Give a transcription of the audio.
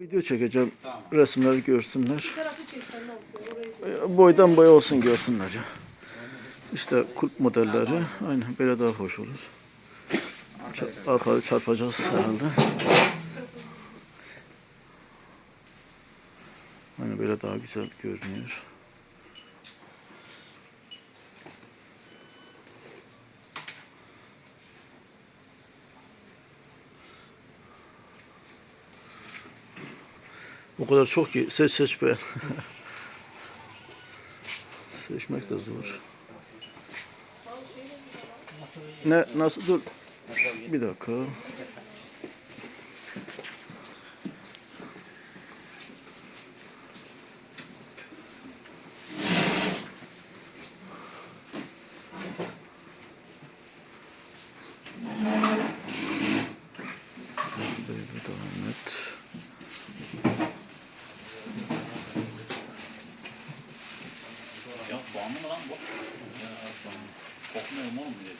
Video çekeceğim. Resimleri görsünler. E, Boydan boya olsun görsünler ya. İşte kulp modelleri. Aynen böyle daha hoş olur. Arkada çarpacağız herhalde. Hani böyle daha güzel görünüyor. O kadar çok ki seç seç beğen. Seçmek de zor. Ne nasıl dur? Bir dakika. Böyle devam et. Ya soğanlı mı lan bu? Ya soğan. Kokmuyor mu oğlum diye.